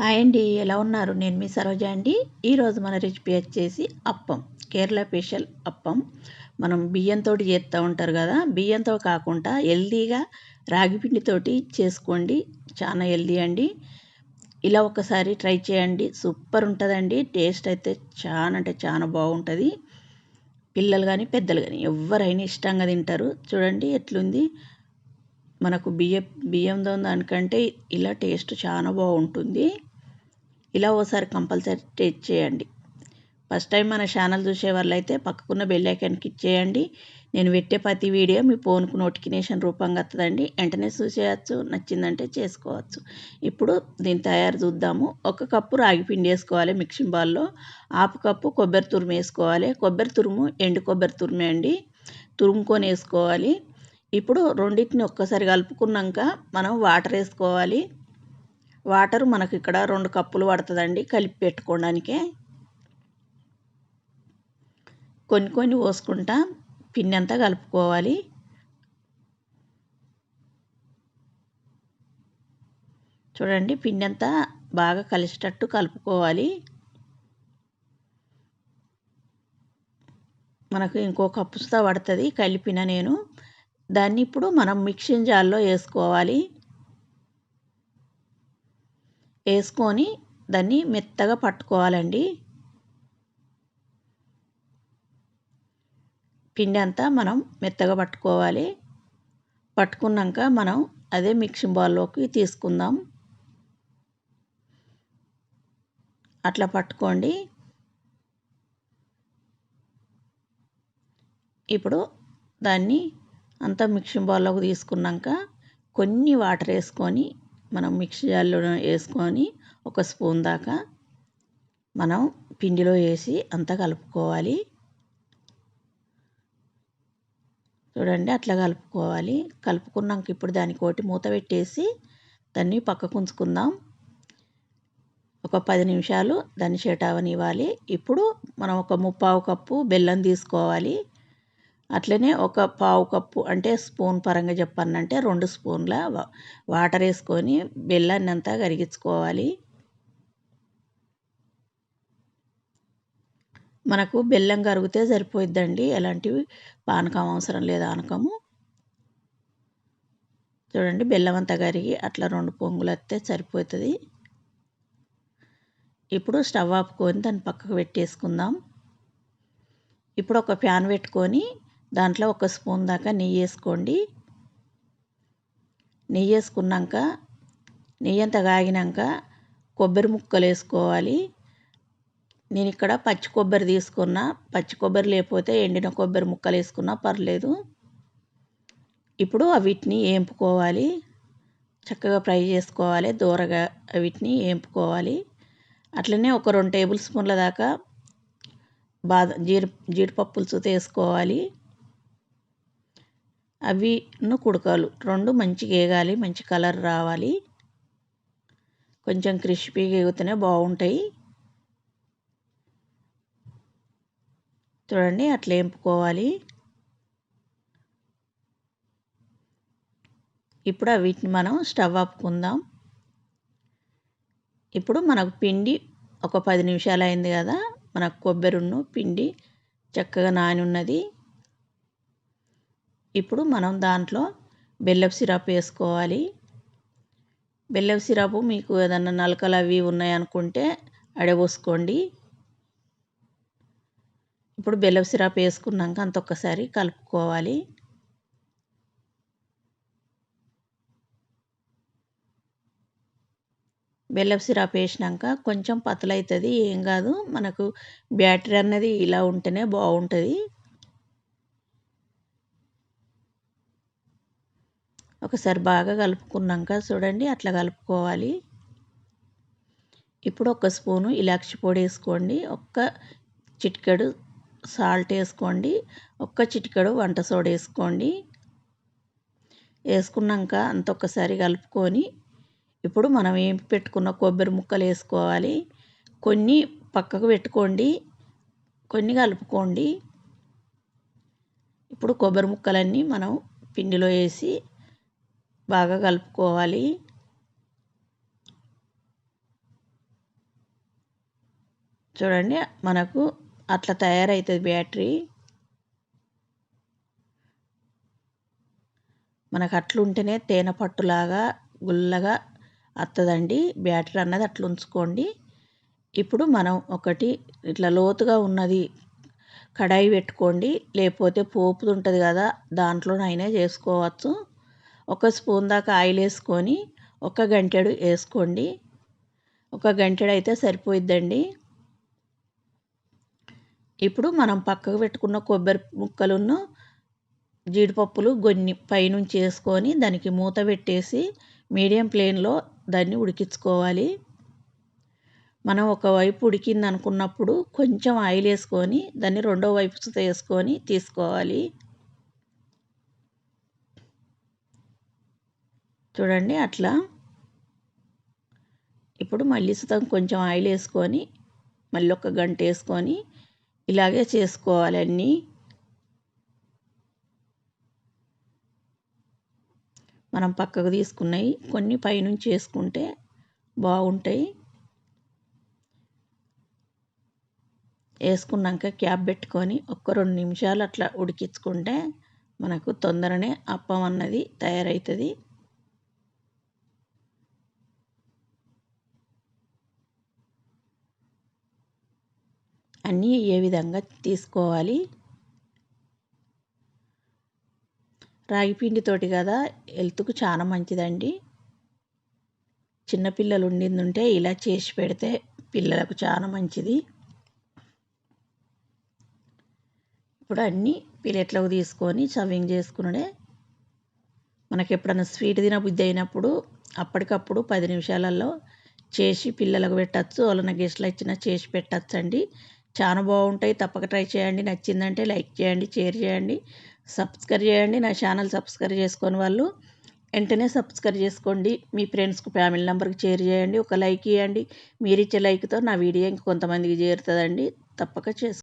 Hi అండి ఎలా ఉన్నారు? నేను మీ సరోజ అండి. ఈరోజు మన రెసిపీ వచ్చేసి అప్పం కేరళ స్పెషల్ అప్పం. మనం బియ్యంతో చేస్తూ ఉంటారు కదా బియ్యంతో కాకుండా హెల్దీగా రాగిపిండితోటి చేసుకోండి. చాలా హెల్దీ అండి. ఇలా ఒకసారి ట్రై చేయండి. సూపర్ ఉంటుందండి. టేస్ట్ అయితే చాలా అంటే చాలా బాగుంటుంది. పిల్లలు కానీ పెద్దలు కానీ ఎవరైనా ఇష్టంగా తింటారు. చూడండి ఎట్లుంది. మనకు బియ్య బియ్యంతో దానికంటే ఇలా టేస్ట్ చాలా బాగుంటుంది. ఇలా ఓసారి కంపల్సరీ టేస్ట్ చేయండి. ఫస్ట్ టైం మన ఛానల్ చూసే వాళ్ళైతే పక్కకున్న బెల్ క్లిక్ ఇచ్చేయండి నేను పెట్టే ప్రతి వీడియో మీ ఫోన్కు నోటిఫికేషన్ రూపంగా వస్తుందండి వెంటనే చూసేయచ్చు నచ్చిందంటే చేసుకోవచ్చు. ఇప్పుడు దీని తయారు చూద్దాము. ఒక కప్పు రాగి పిండి వేసుకోవాలి మిక్సింగ్ బాల్లో. ఆపు కప్పు కొబ్బరి తురుము వేసుకోవాలి. కొబ్బరి తురుము ఎండు కొబ్బరి తురుమే అండి. తురుముకొని వేసుకోవాలి. ఇప్పుడు రెండింటిని ఒక్కసారి కలుపుకున్నాక మనం వాటర్ వేసుకోవాలి. వాటర్ మనకి ఇక్కడ రెండు కప్పులు పడుతుందండి కలిపి పెట్టుకోవడానికి. కొన్ని కొన్ని పోసుకుంటా పిండి అంతా కలుపుకోవాలి. చూడండి పిండి అంతా బాగా కలిసేటట్టు కలుపుకోవాలి. మనకు ఇంకో కప్పుస్తా పడుతుంది కలిపిన నేను. దాన్ని ఇప్పుడు మనం మిక్సింగ్ జార్లో వేసుకోవాలి. వేసుకొని దాన్ని మెత్తగా పట్టుకోవాలండి. పిండి అంతా మనం మెత్తగా పట్టుకోవాలి. పట్టుకున్నాక మనం అదే మిక్సింగ్ బౌల్లోకి తీసుకుందాం. అట్లా పట్టుకోండి. ఇప్పుడు దాన్ని అంతా మిక్సింగ్ బౌల్లోకి తీసుకున్నాక కొన్ని వాటర్ వేసుకొని మనం మిక్సీ జార్లో వేసుకొని ఒక స్పూన్ దాకా మనం పిండిలో వేసి అంతా కలుపుకోవాలి. చూడండి అట్లా కలుపుకోవాలి. కలుపుకున్నాక ఇప్పుడు దానికి ఒకటి మూత పెట్టేసి దాన్ని పక్కకు ఉంచుకుందాం. ఒక పది నిమిషాలు దాన్ని చేటావనివ్వాలి ఇప్పుడు మనం ఒక ముప్పావు కప్పు బెల్లం తీసుకోవాలి. అట్లనే ఒక పావు కప్పు అంటే స్పూన్ పరంగా చెప్పానంటే రెండు స్పూన్ల వాటర్ వేసుకొని బెల్లాన్ని అంతా కరిగించుకోవాలి. మనకు బెల్లం కరిగితే సరిపోయిద్దండి. ఎలాంటివి? పానకం అవసరం లేదు ఆనకము. చూడండి బెల్లం అంతా కరిగి అట్లా రెండు పొంగులు వస్తే సరిపోతుంది. ఇప్పుడు స్టవ్ ఆపుకొని దాన్ని పక్కకు పెట్టేసుకుందాం. ఇప్పుడు ఒక ప్యాన్ పెట్టుకొని దాంట్లో ఒక స్పూన్ దాకా నెయ్యి వేసుకోండి. నెయ్యి వేసుకున్నాక నెయ్యి అంతా కాగినాక కొబ్బరి ముక్కలు వేసుకోవాలి. నేను ఇక్కడ పచ్చి కొబ్బరి తీసుకున్నా. పచ్చి కొబ్బరి లేకపోతే ఎండిన కొబ్బరి ముక్కలు వేసుకున్నా పర్లేదు. ఇప్పుడు వీటిని వేంపుకోవాలి. చక్కగా ఫ్రై చేసుకోవాలి. దూరగా వీటిని వేంపుకోవాలి. అట్లనే ఒక రెండు టేబుల్ స్పూన్ల దాకా బాదం జీడి జీడిపప్పులు వేసుకోవాలి. అవి కుడకాలు. రెండు మంచిగా వేగాలి మంచి కలర్ రావాలి. కొంచెం క్రిస్పీగా ఎగితేనే బాగుంటాయి. చూడండి అట్లా వేంపుకోవాలి ఇప్పుడు వీటిని మనం స్టవ్ ఆపుకుందాం. ఇప్పుడు మనకు పిండి ఒక పది నిమిషాలు అయింది కదా మనకు కొబ్బరిను పిండి చక్కగా నాని ఉన్నది ఇప్పుడు మనం దాంట్లో బెల్లపు సిరప్ వేసుకోవాలి. బెల్లపు సిరపు మీకు ఏదన్నా నలకలు అవి ఉన్నాయనుకుంటే అడబోసుకోండి. ఇప్పుడు బెల్లపు సిరప్ వేసుకున్నాక అంత ఒక్కసారి కలుపుకోవాలి. బెల్లపు సిరప్ వేసినాక కొంచెం పతలవుతుంది ఏం కాదు. మనకు బ్యాటరీ అన్నది ఇలా ఉంటేనే బాగుంటుంది ఒకసారి బాగా కలుపుకున్నాక చూడండి అట్లా కలుపుకోవాలి. ఇప్పుడు ఒక స్పూను ఇలాచి పొడి వేసుకోండి ఒక్క చిటికెడు సాల్ట్ వేసుకోండి ఒక్క చిటికెడు వంట సోడ వేసుకోండి. వేసుకున్నాక అంత ఒక్కసారి కలుపుకొని ఇప్పుడు మనం ఏం పెట్టుకున్న కొబ్బరి ముక్కలు వేసుకోవాలి. కొన్ని పక్కకు పెట్టుకోండి కొన్ని కలుపుకోండి. ఇప్పుడు కొబ్బరి ముక్కలన్నీ మనం పిండిలో వేసి బాగా కలుపుకోవాలి. చూడండి మనకు అట్లా తయారవుతుంది బ్యాటరీ. మనకు అట్లుంటేనే తేనె పట్టులాగా గుల్లగా వస్తుందండి బ్యాటరీ అన్నది అట్లా ఉంచుకోండి. ఇప్పుడు మనం ఒకటి ఇట్లా లోతుగా ఉన్నది కడాయి పెట్టుకోండి. లేకపోతే పోపుది ఉంటుంది కదా దాంట్లోనైనా చేసుకోవచ్చు. ఒక స్పూన్ దాకా ఆయిల్ వేసుకొని ఒక గంటెడు వేసుకోండి. ఒక గంటెడు అయితే సరిపోయిద్దండి. ఇప్పుడు మనం పక్కకు పెట్టుకున్న కొబ్బరి ముక్కలను జీడిపప్పులు గొన్ని పైనుంచి వేసుకొని దానికి మూత పెట్టేసి మీడియం ఫ్లేమ్లో దాన్ని ఉడికించుకోవాలి. మనం ఒకవైపు ఉడికింది అనుకున్నప్పుడు కొంచెం ఆయిల్ వేసుకొని దాన్ని రెండో వైపు వేసుకొని తీసుకోవాలి. చూడండి అట్లా. ఇప్పుడు మళ్ళీ సుతం కొంచెం ఆయిల్ వేసుకొని మళ్ళీ ఒక గంట వేసుకొని ఇలాగే చేసుకోవాలి అన్నీ. మనం పక్కకు తీసుకున్నాయి కొన్ని పైనుంచి వేసుకుంటే బాగుంటాయి. వేసుకున్నాక క్యాప్ పెట్టుకొని ఒక్క రెండు నిమిషాలు అట్లా ఉడికించుకుంటే మనకు తొందరనే అప్పం అన్నది తయారవుతుంది. అన్నీ ఏ విధంగా తీసుకోవాలి? రాగి పిండితోటి కదా హెల్త్కు చాలా మంచిదండి. చిన్నపిల్లలు ఉండిందుంటే ఇలా చేసి పెడితే పిల్లలకు చాలా మంచిది. ఇప్పుడు అన్నీ ప్లేట్లకు తీసుకొని చవింగ్ చేసుకునే మనకి ఎప్పుడైనా స్వీట్ తినబుద్ధి అయినప్పుడు అప్పటికప్పుడు పది నిమిషాలలో చేసి పిల్లలకు పెట్టచ్చు. వాళ్ళని గెస్ట్లు వచ్చినా చేసి పెట్టచ్చండి. చాలా బాగుంటాయి. తప్పక ట్రై చేయండి. నచ్చిందంటే లైక్ చేయండి షేర్ చేయండి సబ్స్క్రైబ్ చేయండి. నా ఛానల్ సబ్స్క్రైబ్ చేసుకొని వాళ్ళు వెంటనే సబ్స్క్రైబ్ చేసుకోండి. మీ ఫ్రెండ్స్కి ఫ్యామిలీ నెంబర్కి షేర్ చేయండి. ఒక లైక్ ఇవ్వండి మీరు ఇచ్చే లైక్తో నా వీడియో ఇంకొంతమందికి చేరుతుందండి. తప్పక చేసుకోండి